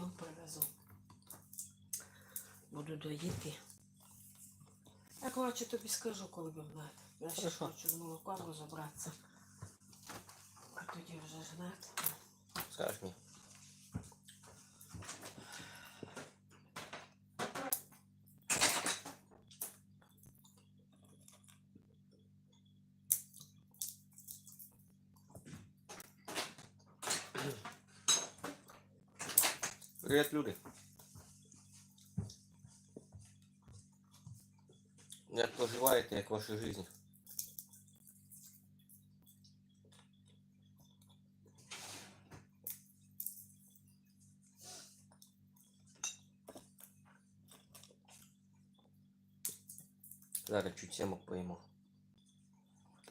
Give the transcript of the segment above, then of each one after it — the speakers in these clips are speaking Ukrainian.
потім привезу. Буду доїти. Я коротше тобі скажу, коли будемо. Я ще Хорошо. хочу з молоком розібратися. А тоді вже жнати. Скажешь мне. Привет, люди. Як поживаєте, як ваша жизнь? Зараз чуть сімок поїмо.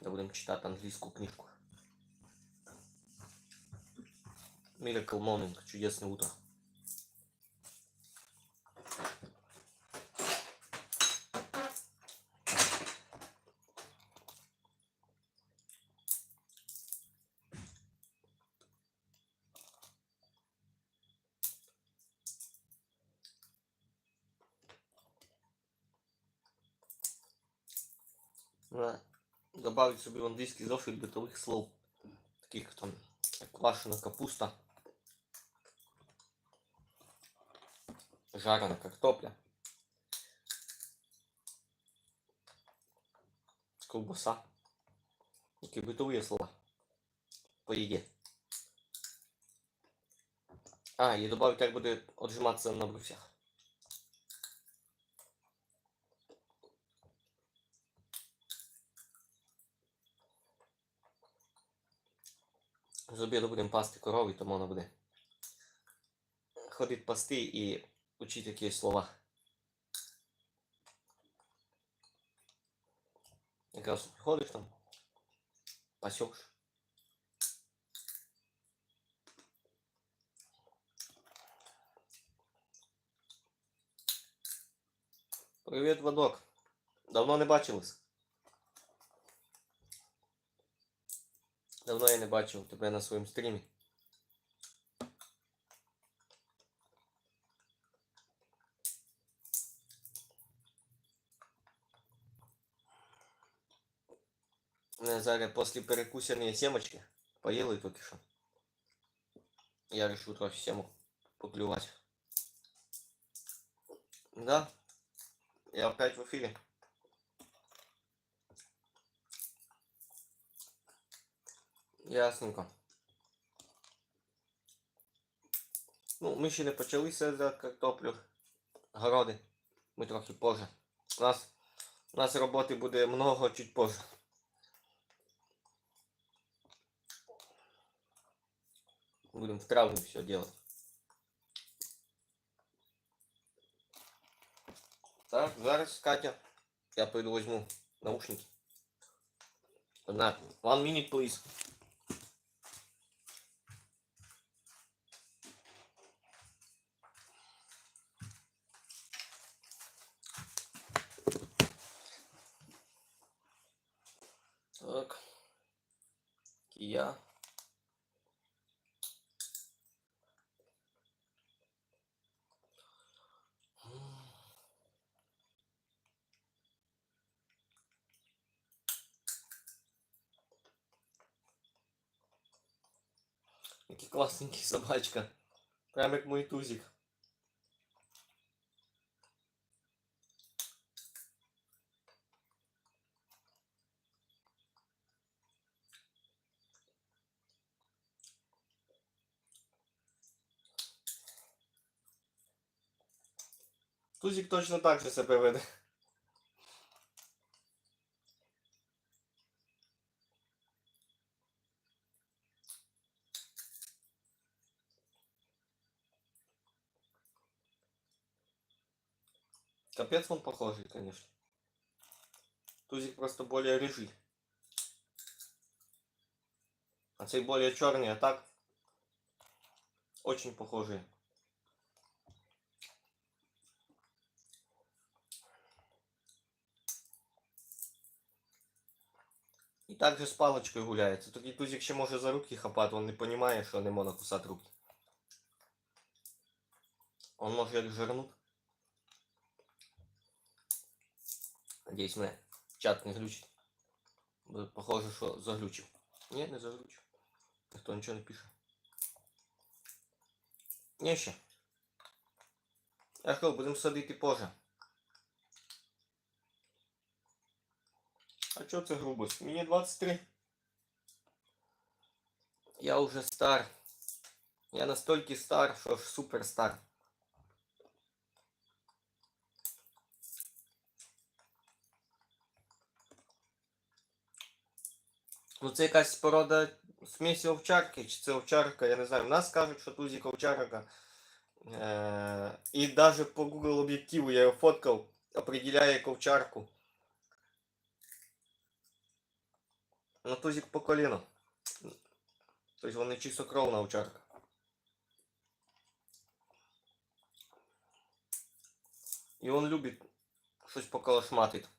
Та будемо читати англійську книжку. Miracle Morning, чудесне утро. Добавить собі в англійський зошит битових слов. Таких там, як квашена капуста. Жарена картопля. Ковбаса. Які битові слова. По їді. А, і добавить, як буде отжиматися на брусях. З обіду будемо пасти корову, тому вона буде ходить пасти і учити якісь слова. Якраз приходиш там, пасеш. Привіт, Вадок. Давно не бачились. Давно я не бачив тебе на своєму стрімі. Мене зараз після перекусані сімочки поїли тільки що. Я вирішив трохи сімок поклювати. Да. Я опять в ефірі. Ясненько. Ну, ми ще не почалися за картоплю. Городи. Ми трохи позже. У нас, у нас роботи буде много чуть позже. Будем в травме все делать. Так, зараз, Катя. Я пойду возьму наушники. Одна, one minute, please. Так. Кия. Який класненький собачка. Прям як мой тузик. Тузик точно так же себе веде. Капец он похожий, конечно. Тузик просто более рыжий. А цей более черный, а так очень похожие. І так же з паличкою гуляється. Тузик ще може за руки хапати, він не розуміє, що не можна кусати руки. Он може як жирнут. Надіюсь, мене чат не глючить. Бо похоже, що заглючив. Ні, не заглючив. Ніхто нічого не пише. Ні ще. Я що, будемо садити позже. А чого це грубость? Мені 23. Я уже стар. Я настільки стар, що ж супер Ну це якась порода смісі овчарки, чи це овчарка, я не знаю. В нас кажуть, що тузик овчарка. Е- і навіть по Google об'єктиву я його фоткав, определяє як овчарку. Ну тузик по коліно. Тобто вони чистокровна овчарка. И он любит щось поколошматить.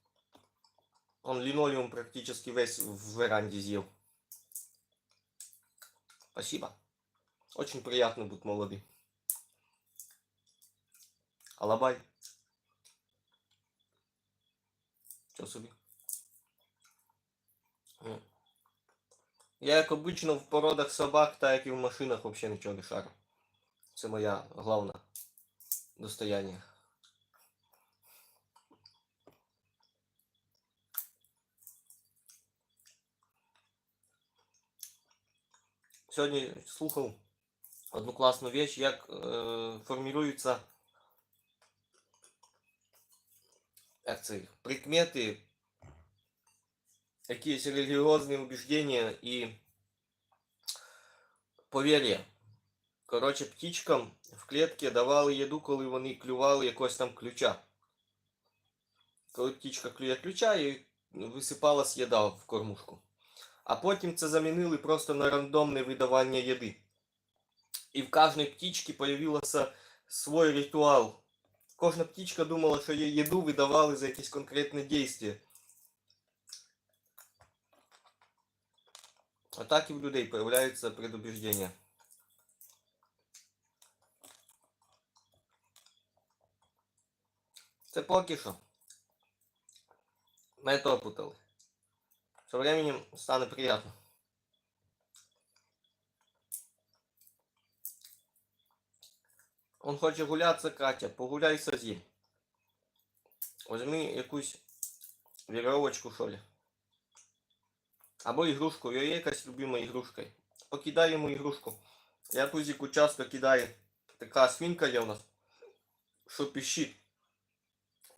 Он линолеум практически весь в веранде съел. Спасибо. Очень приятно быть молодым. Алабай. Що собі? М. Я, як обично, в породах собак, так як і в машинах, взагалі нічого не шарю. Це моя головна достояння. Сьогодні слухав одну класну вещь, як е, формуються як це, прикмети, якісь релігіозні убеждения і повір'я. Коротше, птічкам в клітці давали їду, коли вони клювали якогось там ключа. Коли птічка клює ключа і висипалась їда в кормушку. А потім це замінили просто на рандомне видавання їди. І в кожній птічці появився свій ритуал. Кожна птічка думала, що їй їду видавали за якесь конкретне дійство. А так і в людей появляються предубеждення. Це поки що. Ми то путали. Со временем стане приятно. Он хоче гулятися, Катя, погуляйся з ним. Возьми якусь вірьовочку, що ли. Або ігрушку, його є якась любима ігрушка. Покидай йому ігрушку. Я тузику часто кидаю. Така свинка є у нас, що пищить.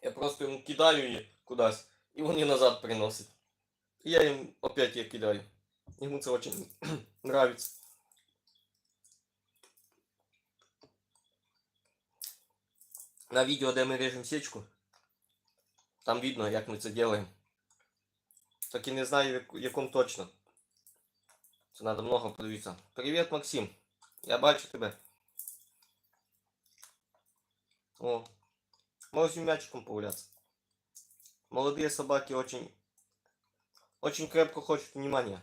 Я просто йому кидаю її кудись, і він її назад приносить. И я им опять ее кидаю. Ему это очень нравится. На видео, де ми режем сечку, там видно, як ми це делаем. Так і не знаю, в якому точно. Це надо много подивитися. Привіт, Максим. Я бачу тебе. О, можеш мячиком погулятися. Молодые собаки очень очень крепко хочуть внимання.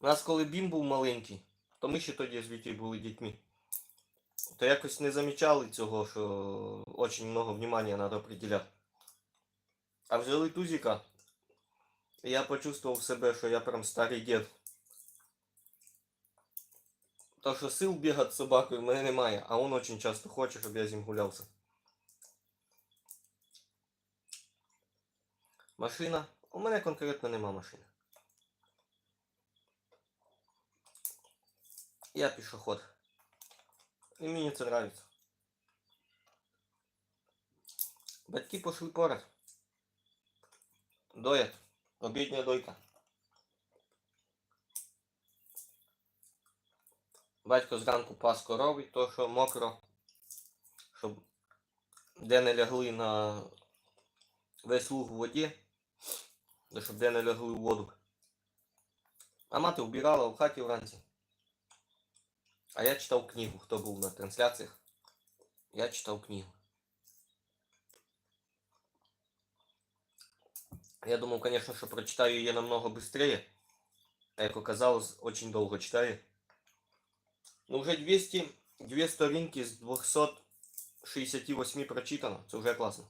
У нас коли бім був маленький, то ми ще тоді з Вітєю були дітьми. То якось не замічали цього, що очень много внимания треба приділяти. А взяли тузика, і я почувствував себе, що я прям старий дід. То що сил бігати з собакою в мене немає, а він очень часто хоче, щоб я з ним гулявся. Машина. У мене конкретно нема машини. Я пішоход. І мені це нравится. Батьки пошли поряд. Доять. Обідня дойка. Батько зранку пас корови, то що мокро, щоб де не лягли на весь луг в воді, де щоб де не лягли в воду. А мати вбирала в хаті вранці. А я читав книгу, хто був на трансляціях. Я читав книгу. Я думал, конечно, что прочитаю ее намного быстрее. А как оказалось, очень долго читаю. Но уже 200 Дві сторінки з 268 прочитано. Це вже класно.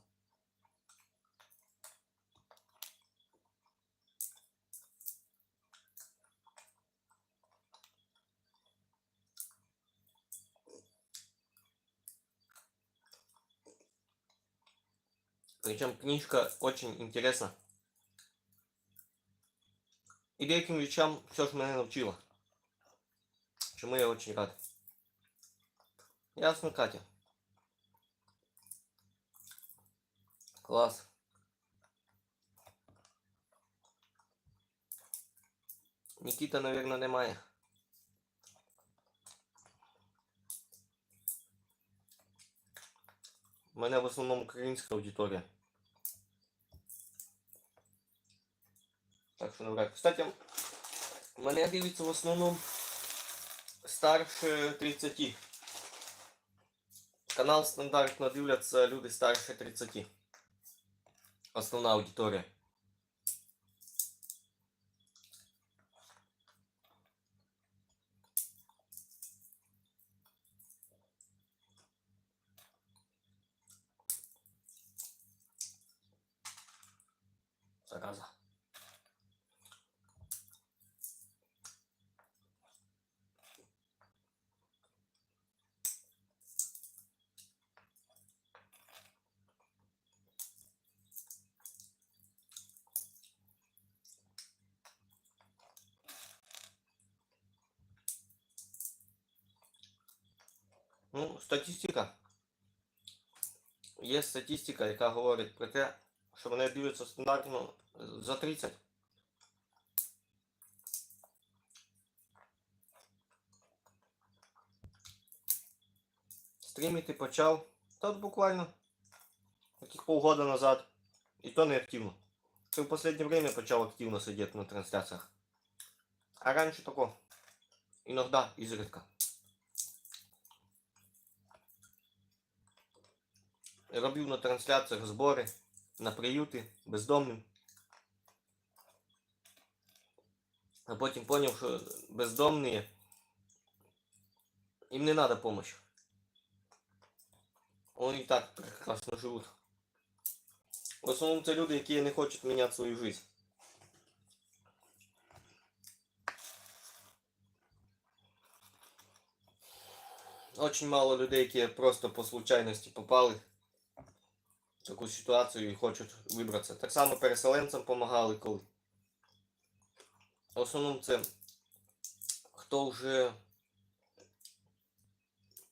Причем книжка очень интересна. І деяким вещам все ж мене навчила. Чому я очень рад. Ясно, Катя. Класс. Нікіта, наверное, немає. У мене в основному українська аудиторія. Так що навряд. Кстати, мене дивиться в основному старше 30. Канал стандартно дивляться люди старше 30. Основна аудиторія. Ну, статистика. Є статистика, яка говорить про те, що мене дивляться стандартно за 30. Стрімити почав. Та от буквально таких полгода назад. І то не активно. Це в останнє время почав активно сидіти на трансляціях. А раніше тако. Іногда, ізредка. Робив на трансляціях збори на приюти бездомним. А потім зрозумів, що бездомні їм не треба допомога. Вони і так прекрасно живуть. В основному це люди, які не хочуть міняти свою життя. Очень мало людей, які просто по случайності попали таку ситуацію і хочуть вибратися. Так само переселенцям допомагали коли. В основному це хто вже...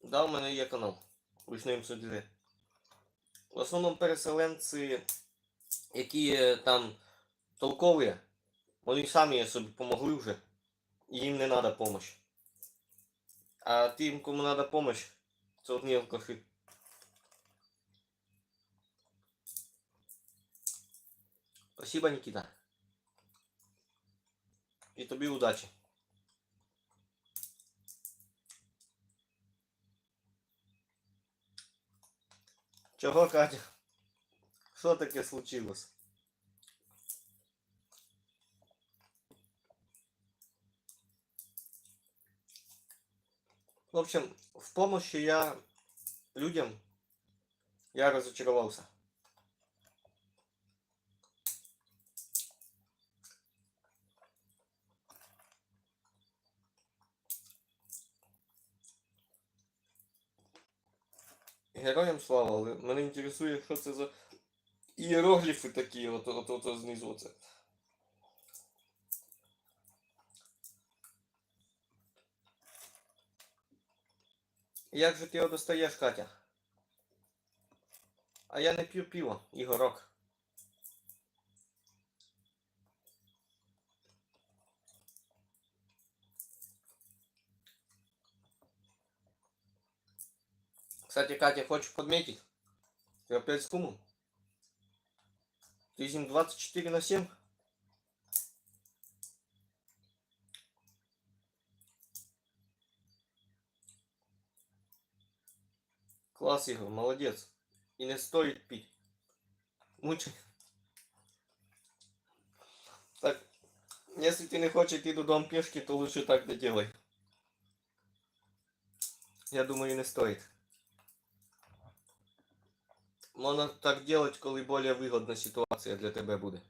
Да, у мене є канал. Ручним судді. В основному переселенці, які там толкові, вони самі собі допомогли вже. Їм не треба допомога. А тим, кому треба допомога, це одні алкаші. Спасибо, Никита. І тобі удачі. Чого, Катя? Що таке случилось? В общем, в помощи я людям я разочаровался. Героям слава, але мене інтересує, що це за іерогліфи такі, от, от, от, от знизу оце. Як же ти його достаєш, Катя? А я не п'ю пиво, Ігорок. Кстати, Катя, хочешь подметить? Ты опять с кумом? Ты с ним 24 на 7? Класс, Игорь, молодец. И не стоит пить. Мучай. Так, если ты не хочешь идти додому пешки, то лучше так не делай. Я думаю, не стоїть. Можна так делать, коли більш вигодна ситуація для тебе буде.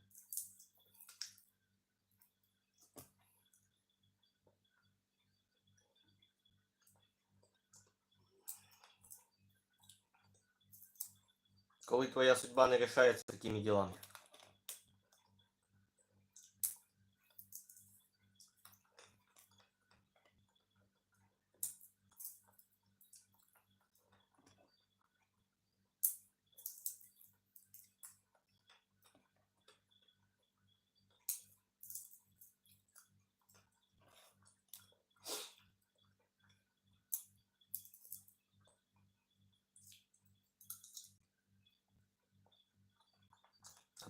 Коли твоя судьба не решается такими делами.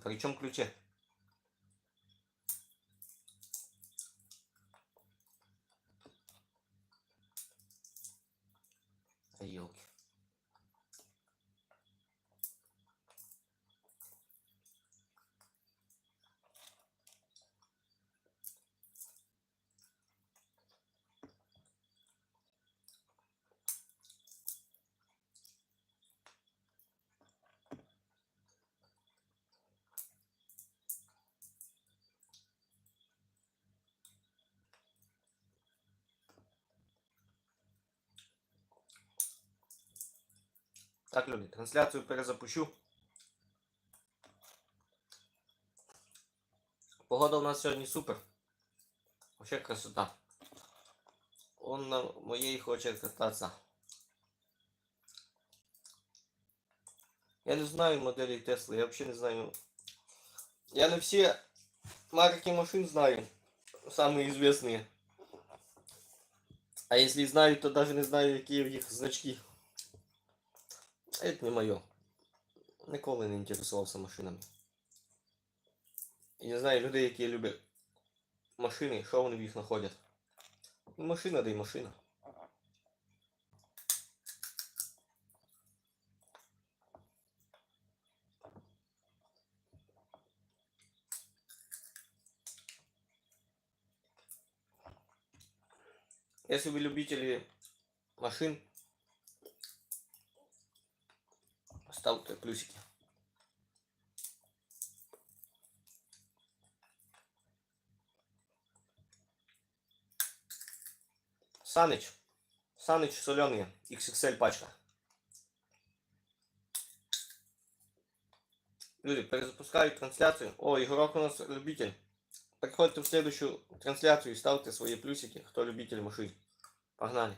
А при Так, люди, трансляцію перезапущу. Погода у нас сьогодні супер. Вообще красота. Он на моей хочет кататься. Я не знаю моделей Теслы, я вообще не знаю. Я не все марки машин знаю. Самые известные. А если знаю, то даже не знаю, какие в них значки. Это не моє. Ніколи не інтересувався машинами. І не знаю людей, які люблять машини, що вони в їх знаходять. Ну, машина, да й машина. Если вы любители машин, ставте плюсики. Саныч. Саныч соленые. XXL пачка. Люди, перезапускаю трансляцию. О, игрок у нас любитель. Приходите в следующую трансляцию и ставьте свои плюсики, кто любитель машин. Погнали.